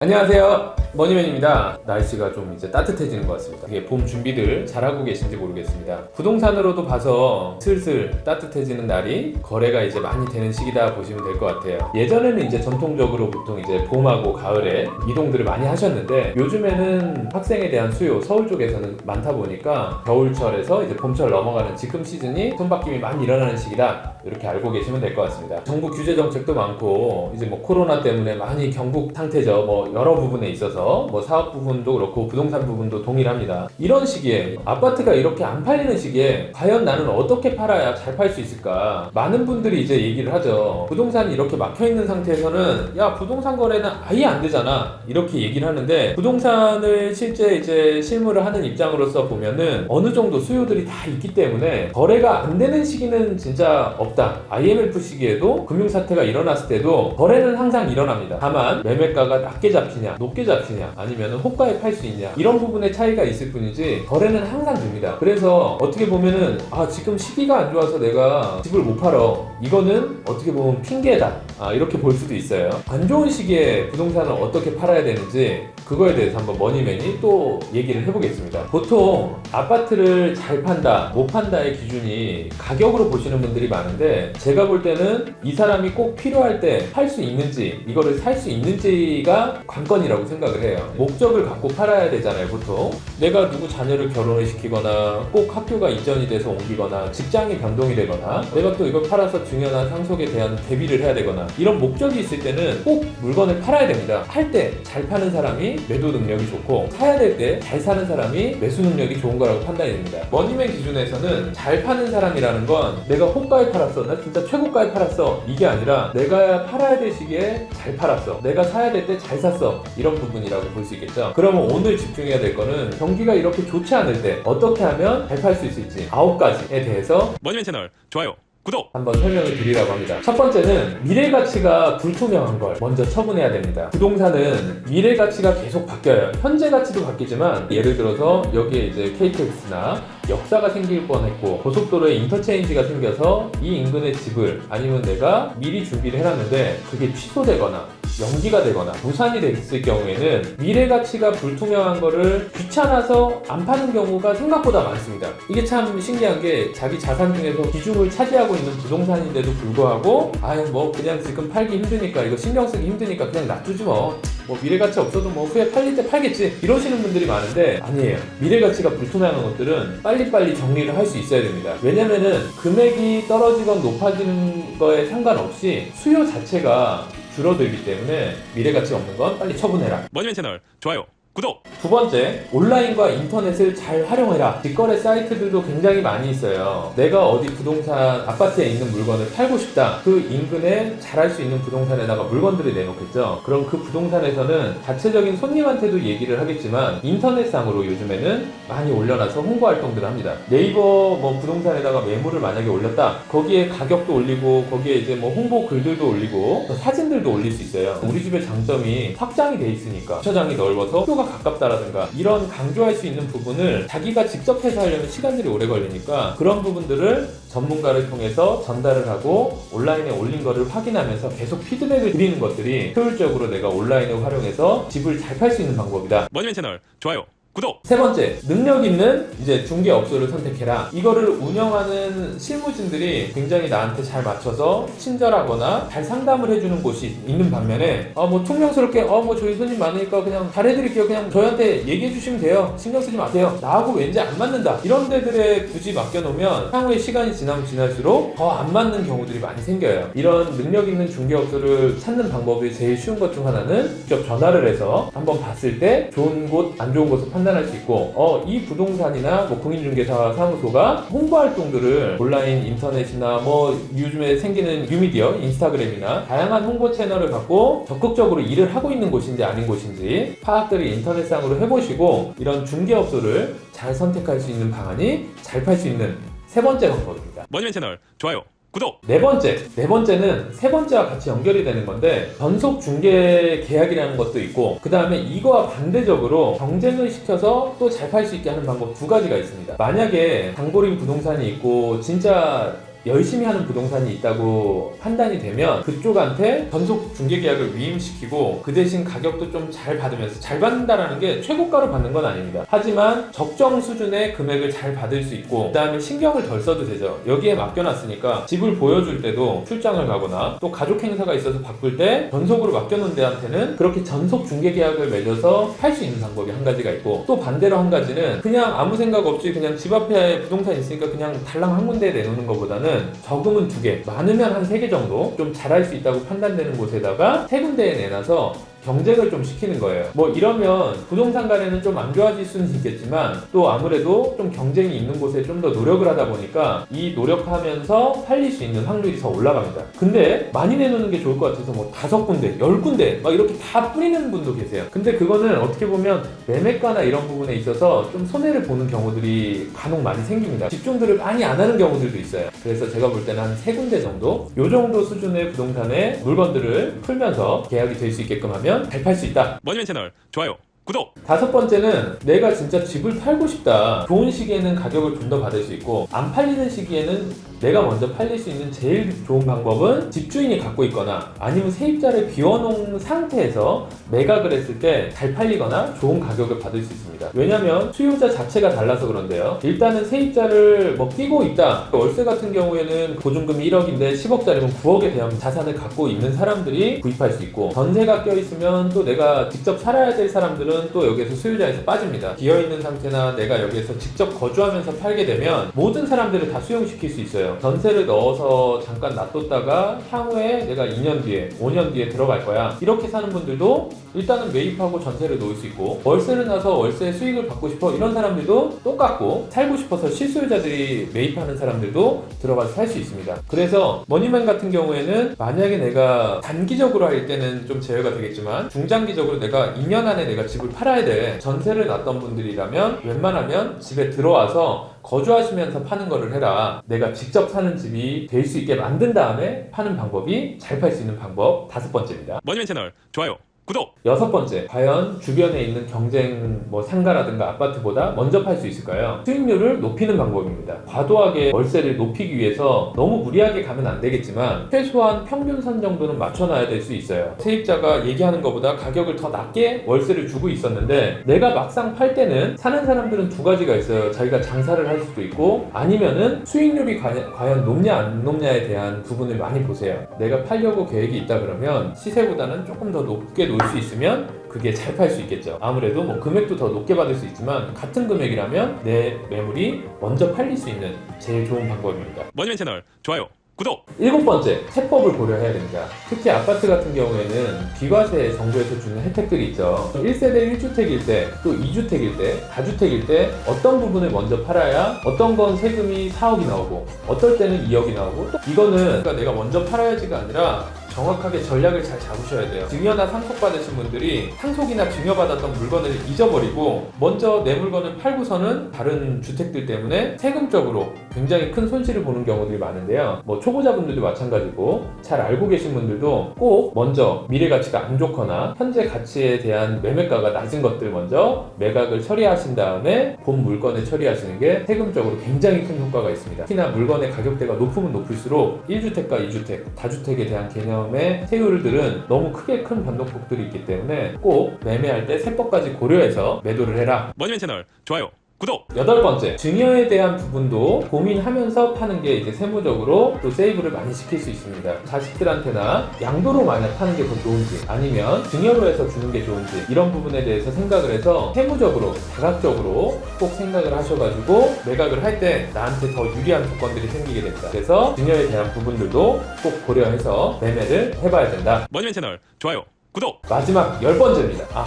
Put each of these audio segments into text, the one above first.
안녕하세요. 머니맨입니다. 날씨가 좀 이제 따뜻해지는 것 같습니다. 이게 봄 준비들 잘하고 계신지 모르겠습니다. 부동산으로도 봐서 슬슬 따뜻해지는 날이 거래가 이제 많이 되는 시기다 보시면 될 것 같아요. 예전에는 이제 전통적으로 보통 이제 봄하고 가을에 이동들을 많이 하셨는데 요즘에는 학생에 대한 수요 서울 쪽에서는 많다 보니까 겨울철에서 이제 봄철 넘어가는 지금 시즌이 손바뀜이 많이 일어나는 시기다. 이렇게 알고 계시면 될 것 같습니다. 정부 규제 정책도 많고 이제 뭐 코로나 때문에 많이 경국 상태죠. 뭐 여러 부분에 있어서 뭐 사업 부분도 그렇고 부동산 부분도 동일합니다. 이런 시기에 아파트가 이렇게 안 팔리는 시기에 과연 나는 어떻게 팔아야 잘 팔 수 있을까? 많은 분들이 이제 얘기를 하죠. 부동산이 이렇게 막혀 있는 상태에서는 야 부동산 거래는 아예 안 되잖아. 이렇게 얘기를 하는데 부동산을 실제 이제 실무를 하는 입장으로서 보면은 어느 정도 수요들이 다 있기 때문에 거래가 안 되는 시기는 진짜 없다. IMF 시기에도 금융 사태가 일어났을 때도 거래는 항상 일어납니다. 다만 매매가가 낮게 잡히냐, 높게 잡히냐, 아니면 호가에 팔 수 있냐 이런 부분의 차이가 있을 뿐이지 거래는 항상 됩니다. 그래서 어떻게 보면은 아 지금 시기가 안 좋아서 내가 집을 못 팔어. 이거는 어떻게 보면 핑계다. 아, 이렇게 볼 수도 있어요. 안 좋은 시기에 부동산을 어떻게 팔아야 되는지 그거에 대해서 한번 머니맨이 또 얘기를 해보겠습니다. 보통 아파트를 잘 판다, 못 판다의 기준이 가격으로 보시는 분들이 많은데 제가 볼 때는 이 사람이 꼭 필요할 때 팔 수 있는지 이거를 살 수 있는지가 관건이라고 생각을 해요. 목적을 갖고 팔아야 되잖아요, 보통. 내가 누구 자녀를 결혼을 시키거나 꼭 학교가 이전이 돼서 옮기거나 직장이 변동이 되거나 내가 또 이걸 팔아서 중요한 상속에 대한 대비를 해야 되거나 이런 목적이 있을 때는 꼭 물건을 팔아야 됩니다. 팔 때 잘 파는 사람이 매도 능력이 좋고 사야 될 때 잘 사는 사람이 매수 능력이 좋은 거라고 판단이 됩니다. 머니맨 기준에서는 잘 파는 사람이라는 건 내가 호가에 팔았어. 나 진짜 최고가에 팔았어. 이게 아니라 내가 팔아야 될 시기에 잘 팔았어. 내가 사야 될 때 잘 샀어. 이런 부분이라고 볼 수 있겠죠. 그러면 오늘 집중해야 될 거는 경기가 이렇게 좋지 않을 때 어떻게 하면 잘 팔 수 있을지 아홉 가지에 대해서 머니맨 채널 좋아요 구독 한번 설명을 드리라고 합니다. 첫 번째는 미래 가치가 불투명한 걸 먼저 처분해야 됩니다. 부동산은 미래 가치가 계속 바뀌어요. 현재 가치도 바뀌지만 예를 들어서 여기에 이제 KTX나 역사가 생길 뻔했고 고속도로에 인터체인지가 생겨서 이 인근의 집을 아니면 내가 미리 준비를 해놨는데 그게 취소되거나 연기가 되거나 무산이 됐을 경우에는 미래 가치가 불투명한 거를 귀찮아서 안 파는 경우가 생각보다 많습니다. 이게 참 신기한 게 자기 자산 중에서 비중을 차지하고 있는 부동산인데도 불구하고 아유 뭐 그냥 지금 팔기 힘드니까 이거 신경 쓰기 힘드니까 그냥 놔두지 뭐. 뭐 미래 가치 없어도 뭐 후에 팔릴 때 팔겠지 이러시는 분들이 많은데 아니에요 미래 가치가 불투명한 것들은 빨리빨리 정리를 할 수 있어야 됩니다 왜냐면은 금액이 떨어지건 높아지는 거에 상관없이 수요 자체가 줄어들기 때문에 미래 가치 없는 건 빨리 처분해라. 머니맨 채널 좋아요 구독 두 번째, 온라인과 인터넷을 잘 활용해라. 직거래 사이트들도 굉장히 많이 있어요. 내가 어디 부동산, 아파트에 있는 물건을 팔고 싶다. 그 인근에 잘할 수 있는 부동산에다가 물건들을 내놓겠죠. 그럼 그 부동산에서는 자체적인 손님한테도 얘기를 하겠지만, 인터넷상으로 요즘에는 많이 올려놔서 홍보 활동들을 합니다. 네이버 뭐 부동산에다가 매물을 만약에 올렸다. 거기에 가격도 올리고, 거기에 이제 뭐 홍보 글들도 올리고, 또 사진들도 올릴 수 있어요. 우리 집의 장점이 확장이 돼 있으니까. 주차장이 넓어서 학교가 가깝다라든가 이런 강조할 수 있는 부분을 자기가 직접 해서 하려면 시간들이 오래 걸리니까 그런 부분들을 전문가를 통해서 전달을 하고 온라인에 올린 거를 확인하면서 계속 피드백을 드리는 것들이 효율적으로 내가 온라인을 활용해서 집을 잘 팔 수 있는 방법이다. 머니맨 채널 좋아요 구독 세 번째, 능력 있는 이제 중개 업소를 선택해라. 이거를 운영하는 실무진들이 굉장히 나한테 잘 맞춰서 친절하거나 잘 상담을 해주는 곳이 있는 반면에 아 뭐 퉁명스럽게 어 뭐 저희 손님 많으니까 그냥 잘 해드릴게요. 그냥 저희한테 얘기해 주시면 돼요. 신경 쓰지 마세요. 나하고 왠지 안 맞는다. 이런 데들에 굳이 맡겨놓으면 향후에 시간이 지나면 지날수록 더 안 맞는 경우들이 많이 생겨요. 이런 능력 있는 중개 업소를 찾는 방법이 제일 쉬운 것 중 하나는 직접 전화를 해서 한번 봤을 때 좋은 곳, 안 좋은 곳을 판단 할 수 있고, 어, 이 부동산이나 뭐 공인중개사 사무소가 홍보 활동들을 온라인 인터넷이나 뭐 요즘에 생기는 뉴미디어, 인스타그램이나 다양한 홍보 채널을 갖고 적극적으로 일을 하고 있는 곳인지 아닌 곳인지 파악들을 인터넷상으로 해보시고 이런 중개업소를 잘 선택할 수 있는 방안이 잘 팔 수 있는 세 번째 방법입니다. 머니맨 채널 좋아요 구독 네 번째, 네 번째는 세 번째와 같이 연결이 되는 건데 전속 중개 계약이라는 것도 있고 그 다음에 이거와 반대적으로 경쟁을 시켜서 또 잘 팔 수 있게 하는 방법 두 가지가 있습니다. 만약에 단골인 부동산이 있고 진짜 열심히 하는 부동산이 있다고 판단이 되면 그쪽한테 전속 중개 계약을 위임시키고 그 대신 가격도 좀 잘 받으면서 잘 받는다라는 게 최고가로 받는 건 아닙니다. 하지만 적정 수준의 금액을 잘 받을 수 있고 그다음에 신경을 덜 써도 되죠. 여기에 맡겨놨으니까 집을 보여줄 때도 출장을 가거나 또 가족 행사가 있어서 바꿀 때 전속으로 맡겨놓은 데한테는 그렇게 전속 중개 계약을 맺어서 팔 수 있는 방법이 한 가지가 있고 또 반대로 한 가지는 그냥 아무 생각 없이 그냥 집 앞에 부동산 있으니까 그냥 달랑 한 군데에 내놓는 것보다 는 적으면 두 개, 많으면 한 세 개 정도 좀 잘할 수 있다고 판단되는 곳에다가 세 군데에 내놔서 경쟁을 좀 시키는 거예요. 뭐 이러면 부동산 가래는 좀 안 좋아질 수는 있겠지만 또 아무래도 좀 경쟁이 있는 곳에 좀 더 노력을 하다 보니까 이 노력하면서 팔릴 수 있는 확률이 더 올라갑니다. 근데 많이 내놓는 게 좋을 것 같아서 뭐 다섯 군데, 열 군데 막 이렇게 다 뿌리는 분도 계세요. 근데 그거는 어떻게 보면 매매가나 이런 부분에 있어서 좀 손해를 보는 경우들이 간혹 많이 생깁니다. 집중들을 많이 안 하는 경우들도 있어요. 그래서 제가 볼 때는 한 세 군데 정도, 요 정도 수준의 부동산의 물건들을 풀면서 계약이 될 수 있게끔 하면 잘 팔 수 있다. 머니맨 채널 좋아요 구독 다섯 번째는 내가 진짜 집을 팔고 싶다. 좋은 시기에는 가격을 좀 더 받을 수 있고 안 팔리는 시기에는 내가 먼저 팔릴 수 있는 제일 좋은 방법은 집주인이 갖고 있거나 아니면 세입자를 비워놓은 상태에서 매각을 했을 때 잘 팔리거나 좋은 가격을 받을 수 있습니다. 왜냐하면 수요자 자체가 달라서 그런데요. 일단은 세입자를 뭐 끼고 있다. 월세 같은 경우에는 보증금이 1억인데 10억짜리면 9억에 대한 자산을 갖고 있는 사람들이 구입할 수 있고 전세가 껴있으면 또 내가 직접 살아야 될 사람들은 또 여기에서 수요자에서 빠집니다. 비어있는 상태나 내가 여기에서 직접 거주하면서 팔게 되면 모든 사람들을 다 수용시킬 수 있어요. 전세를 넣어서 잠깐 놔뒀다가 향후에 내가 2년 뒤에, 5년 뒤에 들어갈 거야. 이렇게 사는 분들도 일단은 매입하고 전세를 놓을 수 있고 월세를 나서 월세 수익을 받고 싶어 이런 사람들도 똑같고 살고 싶어서 실수요자들이 매입하는 사람들도 들어가서 살 수 있습니다. 그래서 머니맨 같은 경우에는 만약에 내가 단기적으로 할 때는 좀 제외가 되겠지만 중장기적으로 내가 2년 안에 내가 집을 팔아야 돼 전세를 놨던 분들이라면 웬만하면 집에 들어와서 거주하시면서 파는 거를 해라. 내가 직접 사는 집이 될 수 있게 만든 다음에 파는 방법이 잘 팔 수 있는 방법 다섯 번째입니다. 머니맨 채널 좋아요 구독 여섯 번째, 과연 주변에 있는 경쟁 뭐 상가라든가 아파트보다 먼저 팔 수 있을까요? 수익률을 높이는 방법입니다. 과도하게 월세를 높이기 위해서 너무 무리하게 가면 안 되겠지만 최소한 평균선 정도는 맞춰놔야 될 수 있어요. 세입자가 얘기하는 것보다 가격을 더 낮게 월세를 주고 있었는데 내가 막상 팔 때는 사는 사람들은 두 가지가 있어요. 자기가 장사를 할 수도 있고 아니면은 수익률이 과연, 높냐 안 높냐에 대한 부분을 많이 보세요. 내가 팔려고 계획이 있다 그러면 시세보다는 조금 더 높게 놓을 수 있으면 그게 잘 팔 수 있겠죠. 아무래도 뭐 금액도 더 높게 받을 수 있지만 같은 금액이라면 내 매물이 먼저 팔릴 수 있는 제일 좋은 방법입니다. 머니맨 채널 좋아요 구독 일곱 번째, 세법을 고려해야 됩니다. 특히 아파트 같은 경우에는 비과세 정부에서 주는 혜택들이 있죠. 1세대 1주택일 때, 또 2주택일 때, 다주택일 때 어떤 부분을 먼저 팔아야 어떤 건 세금이 4억이 나오고 어떨 때는 2억이 나오고 또 이거는 그러니까 내가 먼저 팔아야지가 아니라 정확하게 전략을 잘 잡으셔야 돼요. 증여나 상속 받으신 분들이 상속이나 증여 받았던 물건을 잊어버리고 먼저 내 물건을 팔고서는 다른 주택들 때문에 세금적으로 굉장히 큰 손실을 보는 경우들이 많은데요. 뭐 초보자분들도 마찬가지고 잘 알고 계신 분들도 꼭 먼저 미래 가치가 안 좋거나 현재 가치에 대한 매매가가 낮은 것들 먼저 매각을 처리하신 다음에 본 물건을 처리하시는 게 세금적으로 굉장히 큰 효과가 있습니다. 특히나 물건의 가격대가 높으면 높을수록 1주택과 2주택, 다주택에 대한 개념 의 세율들은 너무 크게 큰 변동폭들이 있기 때문에 꼭 매매할 때 세법까지 고려해서 매도를 해라. 머니맨 채널 좋아요 구독 여덟 번째, 증여에 대한 부분도 고민하면서 파는 게 이제 세무적으로 또 세이브를 많이 시킬 수 있습니다. 자식들한테나 양도로 만약 파는 게 더 좋은지 아니면 증여로 해서 주는 게 좋은지 이런 부분에 대해서 생각을 해서 세무적으로 다각적으로 꼭 생각을 하셔가지고 매각을 할 때 나한테 더 유리한 조건들이 생기게 됩니다. 그래서 증여에 대한 부분들도 꼭 고려해서 매매를 해봐야 된다. 머니맨 채널 좋아요 구독 마지막 열 번째입니다. 아,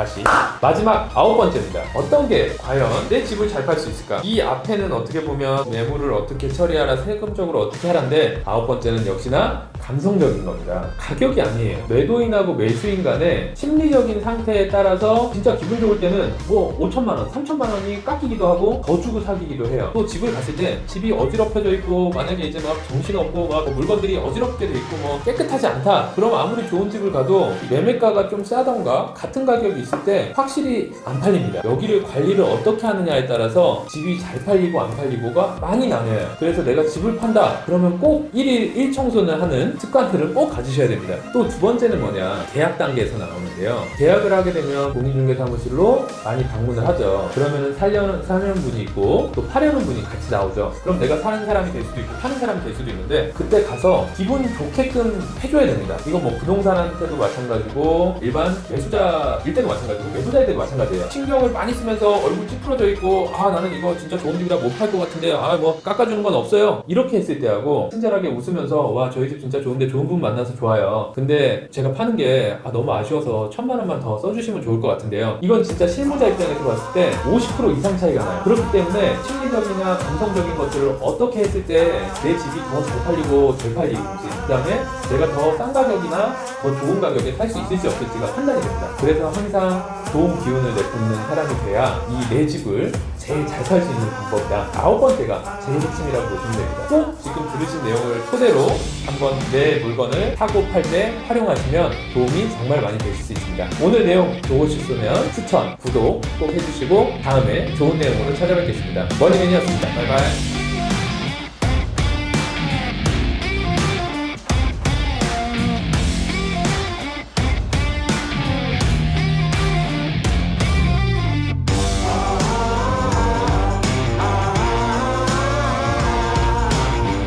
다시. 마지막 아홉 번째입니다. 어떤 게 과연 내 집을 잘 팔 수 있을까? 이 앞에는 어떻게 보면 매물을 어떻게 처리하라, 세금적으로 어떻게 하라인데 아홉 번째는 역시나 감성적인 겁니다. 가격이 아니에요. 매도인하고 매수인 간의 심리적인 상태에 따라서 진짜 기분 좋을 때는 뭐 5천만 원, 3천만 원이 깎이기도 하고 더 주고 사기기도 해요. 또 집을 갔을 때 집이 어지럽혀져 있고 만약에 이제 막 정신없고 막뭐 물건들이 어지럽게 돼 있고 뭐 깨끗하지 않다. 그럼 아무리 좋은 집을 가도 매매가가 좀 싸던가 같은 가격이 있을 때 확실히 안 팔립니다. 여기를 관리를 어떻게 하느냐에 따라서 집이 잘 팔리고 안 팔리고가 많이 나뉘어요. 그래서 내가 집을 판다. 그러면 꼭 1일 1청소는 하는 습관들을 꼭 가지셔야 됩니다. 또 두 번째는 뭐냐? 계약 단계에서 나오는데요. 계약을 하게 되면 공인중개사무실로 많이 방문을 하죠. 그러면은 살려는, 사는 분이 있고 또 파려는 분이 같이 나오죠. 그럼 내가 사는 사람이 될 수도 있고 파는 사람이 될 수도 있는데 그때 가서 기분 좋게끔 해줘야 됩니다. 이건 뭐 부동산한테도 마찬가지고 일반 매수자일 때도 마찬가지고 매수자일 때도 마찬가지예요. 신경을 많이 쓰면서 얼굴 찌푸러져 있고 아 나는 이거 진짜 좋은 집이라 못 팔 것 같은데 아 뭐 깎아주는 건 없어요. 이렇게 했을 때하고 친절하게 웃으면서 와 저희 집 진짜 좋은데 좋은 분 만나서 좋아요. 근데 제가 파는 게 아, 너무 아쉬워서 천만 원만 더 써주시면 좋을 것 같은데요. 이건 진짜 실무자 입장에서 봤을 때 50% 이상 차이가 나요. 그렇기 때문에 심리적이나 감성적인 것들을 어떻게 했을 때 내 집이 더 잘 팔리고 덜 팔리는지 그다음에 내가 더 싼 가격이나 더 좋은 가격에 살 수 있을지 없을지가 판단이 됩니다. 그래서 항상 좋은 기운을 내뿜는 사람이 돼야 이 내 집을 제일 잘 살 수 있는 방법이다. 아홉 번째가 제일 핵심이라고 보시면 됩니다. 꼭 지금 들으신 내용을 토대로 한번 내 물건을 사고 팔 때 활용하시면 도움이 정말 많이 되실 수 있습니다. 오늘 내용 좋으셨으면 추천, 구독 꼭 해주시고 다음에 좋은 내용으로 찾아뵙겠습니다. 머니맨이었습니다. 바이바이.